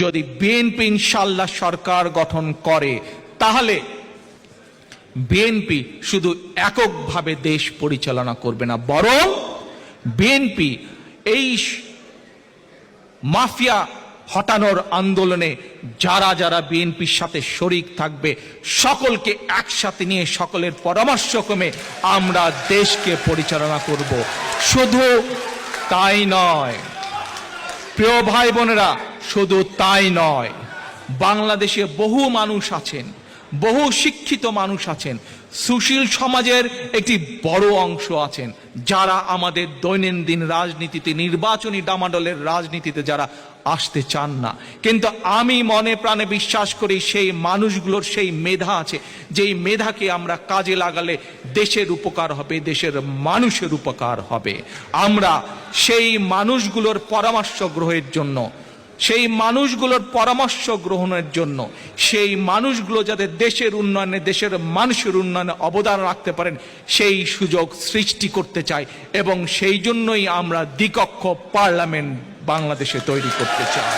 যদি বিএনপি ইনশাল্লাহ সরকার গঠন করে, তাহলে বিএনপি শুধু এককভাবে দেশ পরিচালনা করবে না, বরং বিএনপি এই মাফিয়া হটানোর আন্দোলনে যারা যারা বিএনপির সাথে শরিক থাকবে, সকলকে একসাথে নিয়ে সকলের পরামর্শক্রমে আমরা দেশকে পরিচালনা করব। শুধু তাই নয় প্রিয় ভাই বোনেরা শুধু তাই নয় বাংলাদেশে বহু মানুষ আছেন। বহু শিক্ষিত মানুষ আছেন। সুশীল সমাজের একটি বড় অংশ আছেন। যারা আমাদের দৈনন্দিন রাজনীতিতে, নির্বাচনী ডামাডলের রাজনীতিতে যারা আসতে চান না। কিন্তু আমি মনে প্রাণে বিশ্বাস করি সেই মানুষগুলোর সেই মেধা আছে, যেই মেধাকে আমরা কাজে লাগালে দেশের উপকার হবে, দেশের মানুষের উপকার হবে। আমরা সেই মানুষগুলোর পরামর্শ গ্রহের জন্য সেই মানুষগুলোর পরামর্শ গ্রহণের জন্য, সেই মানুষগুলো যাতে দেশের উন্নয়নে, দেশের মানুষের উন্নয়নে অবদান রাখতে পারেন, সেই সুযোগ সৃষ্টি করতে চাই এবং সেই জন্যই আমরা দ্বিকক্ষ পার্লামেন্ট বাংলাদেশে তৈরি করতে চাই।